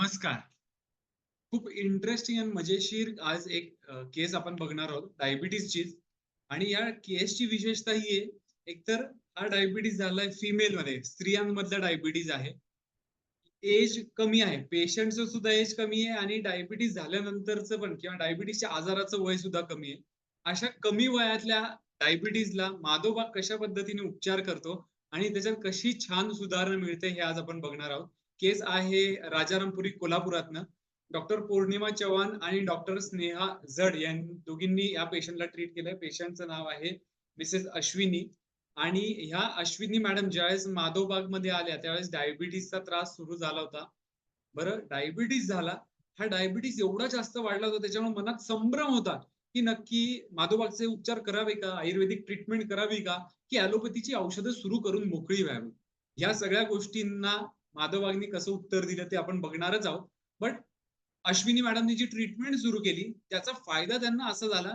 नमस्कार. खूप इंटरेस्टिंग आणि मजेशीर आज एक केस आपण बघणार आहोत डायबिटीजचीच आणि या केसची विशेषता ही आहे, एकतर हा डायबिटीज झालाय फिमेल मध्ये स्त्रियांमधला डायबिटीज आहे. एज कमी आहे. पेशंटचं सुद्धा एज कमी आहे आणि डायबिटीज झाल्यानंतरचं पण किंवा डायबिटीजच्या आजाराचं वय सुद्धा कमी आहे. अशा कमी वयातल्या डायबिटीजला माधोबा कशा पद्धतीने उपचार करतो आणि त्याच्यात कशी छान सुधारणा मिळते हे आज आपण बघणार आहोत. केस आहे राजारामपुरी कोल्हापुरातनं. डॉक्टर पौर्णिमा चव्हाण आणि डॉक्टर स्नेहा जड या दोघींनी या पेशंटला ट्रीट केलंय. पेशंटचं नाव आहे मिसेस अश्विनी आणि ह्या अश्विनी मॅडम ज्यावेळेस माधवबागमध्ये आल्या त्यावेळेस डायबिटीसचा त्रास सुरू झाला होता. बरं डायबिटीज झाला. हा डायबिटीज एवढा जास्त वाढला होता त्याच्यामुळे मनात संभ्रम होता, की नक्की माधोबागचे उपचार करावे का? आयुर्वेदिक ट्रीटमेंट करावी का? की ॲलोपॅथीची औषधं सुरू करून मोकळी व्हावी? या सगळ्या गोष्टींना माधवबागनी कसं उत्तर दिलं ते आपण बघणारच आहोत. बट अश्विनी मॅडमनी जी ट्रीटमेंट सुरू केली त्याचा फायदा त्यांना असा झाला,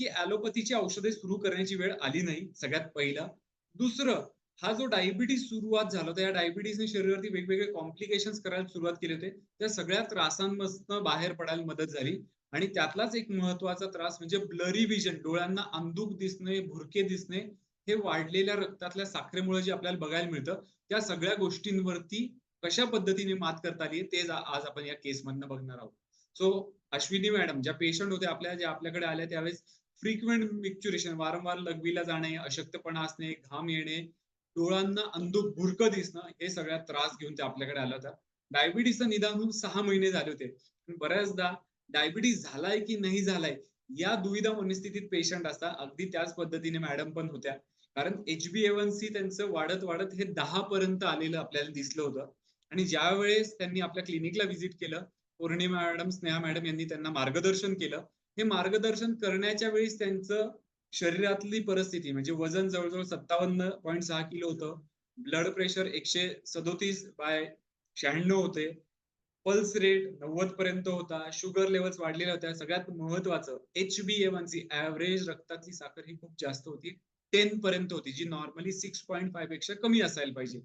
की ॲलोपॅथीची औषधे सुरू करण्याची वेळ आली नाही सगळ्यात पहिलं. दुसरं हा जो डायबिटीज सुरुवात झाला होता, या डायबिटीसने शरीरावरती वेगवेगळे कॉम्प्लिकेशन्स करायला सुरुवात केले होते. त्या सगळ्या त्रासांमधनं बाहेर पडायला मदत झाली आणि त्यातलाच एक महत्त्वाचा त्रास म्हणजे ब्लरी विजन डोळ्यांना अंधुक दिसणे, भुरके दिसणे, हे वाढलेल्या रक्तातल्या साखरेमुळे जे आपल्याला बघायला मिळतं, त्या सगळ्या गोष्टींवरती कशा पद्धतीने मात करता आली ते आज आपण या केसमधनं बघणार आहोत. सो अश्विनी मॅडम ज्या पेशंट होत्या आपल्या ज्या आपल्याकडे आल्या त्यावेळेस फ्रिक्वेंट मिक्च्युरेशन वारंवार लघवीला जाणे, अशक्तपणा असणे, घाम येणे, डोळ्यांना अंधुक भुरक दिसणं हे सगळ्या त्रास घेऊन त्या आपल्याकडे आल्या होत्या. डायबिटीजचं निदान होऊन सहा महिने झाले होते. बऱ्याचदा डायबिटीज झालाय की नाही झालाय या दुविधा मनस्थितीत पेशंट असतात. अगदी त्याच पद्धतीने मॅडम पण होत्या. कारण HbA1c त्यांचं वाढत-वाढत हे दहा पर्यंत आलेलं आपल्याला दिसलं होतं आणि ज्यावेळेस त्यांनी आपल्या क्लिनिकला व्हिजिट केलं, पौर्णिमा मॅडम, स्नेहा मॅडम यांनी त्यांना मार्गदर्शन केलं. हे मार्गदर्शन करण्याच्या वेळेस त्यांचं शरीरातली परिस्थिती म्हणजे वजन जवळ-जवळ 57.6 किलो होतं. ब्लड प्रेशर 137/96 होते. पल्स रेट 90 पर्यंत होता. शुगर लेवल्स वाढलेल्या होत्या. सगळ्यात महत्त्वाचं HbA1c एव्हरेज रक्तातली साखर ही खूप जास्त होती. टेन पर्यंत होती, जी नॉर्मली 6.5 पेक्षा कमी असायला पाहिजे.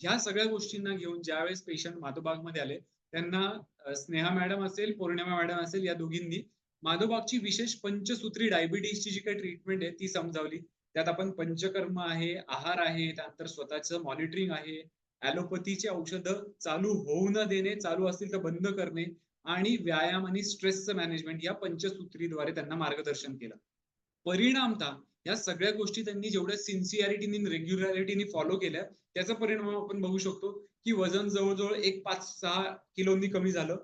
ह्या सगळ्या गोष्टींना घेऊन ज्यावेळेस पेशंट माधोबागमध्ये आले, त्यांना स्नेहा मॅडम असेल, पौर्णिमा मॅडम असेल या दोघींनी माधोबागची विशेष पंचसूत्री डायबिटीजची जी काही ट्रीटमेंट आहे ती समजावली. त्यात आपण पंचकर्म आहे, आहार आहे, त्यानंतर स्वतःचं मॉनिटरिंग आहे, ॲलोपॅथीची औषधं चालू होऊ न देणे, चालू असतील तर बंद करणे आणि व्यायाम आणि स्ट्रेसचं मॅनेजमेंट या पंचसूत्रीद्वारे त्यांना मार्गदर्शन केलं. परिणामतः या सगळ्या गोष्टी त्यांनी जेवढ्या सिन्सिअरिटीने, रेग्युलॅरिटीने फॉलो केल्या, त्याचा परिणाम आपण बघू शकतो, की वजन जवळ-जवळ एक 5-6 किलोनी कमी झालं.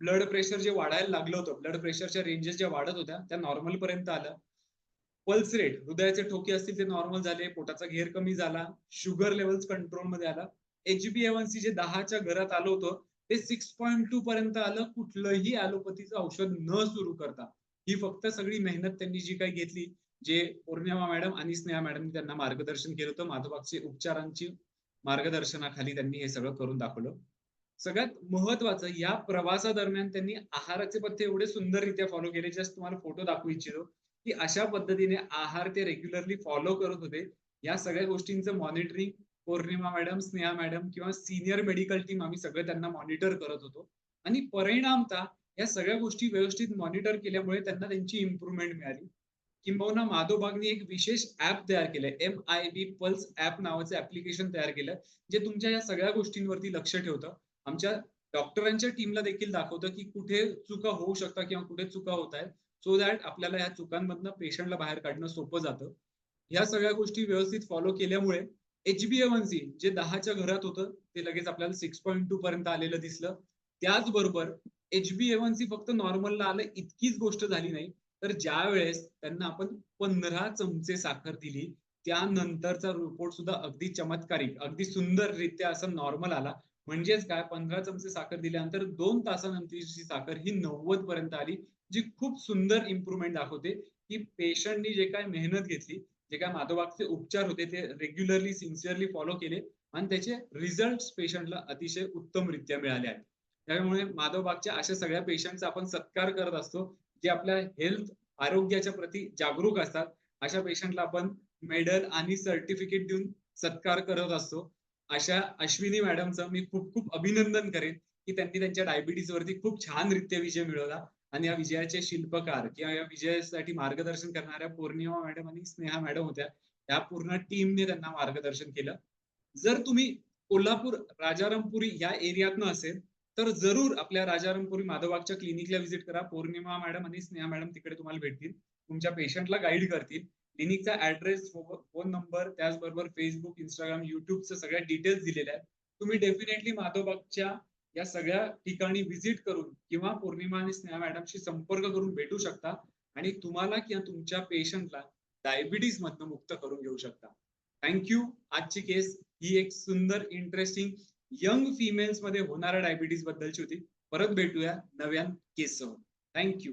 ब्लड प्रेशर जे वाढायला लागलं होतं, ब्लड प्रेशरच्या रेंजेस ज्या वाढत होत्या, त्या नॉर्मल पर्यंत आल्या. पल्स रेट, हृदयाचे ठोके असतील ते नॉर्मल झाले, पोटाचा घेर कमी झाला, शुगर लेवल्स कंट्रोलमध्ये आला. HbA1c जे 10च्या घरात आलं होतं, ते 6.2 पर्यंत आलं कुठलंही ॲलोपॅथीचं औषध न सुरू करता. ही फक्त सगळी मेहनत त्यांनी जी काही घेतली, जे पौर्णिमा मॅडम आणि स्नेहा मॅडमनी त्यांना मार्गदर्शन केलं होतं. माधोबाचे उपचारांची मार्गदर्शनाखाली त्यांनी हे सगळं करून दाखवलं. सगळ्यात महत्वाचं या प्रवासादरम्यान त्यांनी आहाराचे पथ्य एवढे सुंदररित्या फॉलो केले. जस्ट तुम्हाला फोटो दाखवू इच्छितो, की अशा पद्धतीने आहार ते रेग्युलरली फॉलो करत होते. या सगळ्या गोष्टींचं monitoring Pournima madam, Sneha madam किंवा सिनियर मेडिकल टीम आम्ही सगळं त्यांना मॉनिटर करत होतो आणि परिणामतः या सगळ्या गोष्टी व्यवस्थित मॉनिटर केल्यामुळे त्यांना त्यांची इम्प्रूव्हमेंट मिळाली. किंबहुना माधोबागनी एक विशेष ऍप तयार केलंय. M I B pulse app नावाचं ऍप्लिकेशन तयार केलं, जे तुमच्या या सगळ्या गोष्टींवरती लक्ष ठेवतं. आमच्या डॉक्टरांच्या टीमला देखील दाखवतं, की कुठे चुका होऊ शकतात किंवा कुठे चुका होत आहेत. सो दॅट आपल्याला या चुकांमधनं पेशंटला बाहेर काढणं सोपं जातं. ह्या सगळ्या गोष्टी व्यवस्थित फॉलो केल्यामुळे HbA1c जे 10च्या घरात होतं, ते लगेच आपल्याला 6.2 पर्यंत आलेलं दिसलं. त्याचबरोबर HbA1c फक्त नॉर्मलला आलं इतकीच गोष्ट झाली नाही, तर ज्यावेळेस त्यांना आपण 15 चमचे साखर दिली, त्यानंतरचा रिपोर्ट सुद्धा अगदी चमत्कारिक, अगदी सुंदररित्या असा नॉर्मल आला. म्हणजेच काय 15 चमचे साखर दिल्यानंतर दोन तासानंतरची साखर ही 90 पर्यंत आली, जी खूप सुंदर इम्प्रूव्हमेंट दाखवते, की पेशंटनी जे काय मेहनत घेतली, जे काय माधोबागचे उपचार होते ते रेग्युलरली, सिन्सिअरली फॉलो केले आणि त्याचे रिझल्ट पेशंटला अतिशय उत्तमरित्या मिळाले आहेत. त्यामुळे माधवबागच्या अशा सगळ्या पेशंटचा आपण सत्कार करत असतो, जे आपल्या हेल्थ, आरोग्याच्या प्रती जागरूक असतात. अशा पेशंटला आपण मेडल आणि सर्टिफिकेट देऊन सत्कार करत असतो. अशा अश्विनी मॅडमचं मी खूप-खूप अभिनंदन करेन, की त्यांनी त्यांच्या डायबिटीज वरती खूप छान रित्या विजय मिळवला आणि या विजयाचे शिल्पकार किंवा या विजयासाठी मार्गदर्शन करणाऱ्या पौर्णिमा मॅडम आणि स्नेहा मॅडम होत्या त्या पूर्ण टीमने त्यांना मार्गदर्शन केलं जर तुम्ही कोल्हापूर राजारामपुरी या एरियातनं असेल तर जरूर आपल्या राजारामपुरी माधवागच्या क्लिनिकला व्हिजिट करा. पौर्णिमा मॅडम आणि स्नेहा मॅडम तिकडे तुम्हाला भेटतील. तुमच्या पेशंटला गाईड करतील. क्लिनिकचा ऍड्रेस फोन नंबर त्याचबरोबर फेसबुक इंस्टाग्राम युट्यूबचं सगळ्या डिटेल्स दिलेल्या आहेत. तुम्ही डेफिनेटली माधवबागच्या या सगळ्या ठिकाणी व्हिजिट करून किंवा पौर्णिमा आणि स्नेहा मॅडमशी संपर्क करून भेटू शकता. आणि तुम्हाला किंवा तुमच्या पेशंटला डायबिटीज मधनं मुक्त करून घेऊ शकता. थँक्यू आजची केस ही एक सुंदर इंटरेस्टिंग यंग फिमेल्समध्ये होणाऱ्या डायबिटीज बद्दलची होती. परत भेटूया नव्या केससह थँक्यू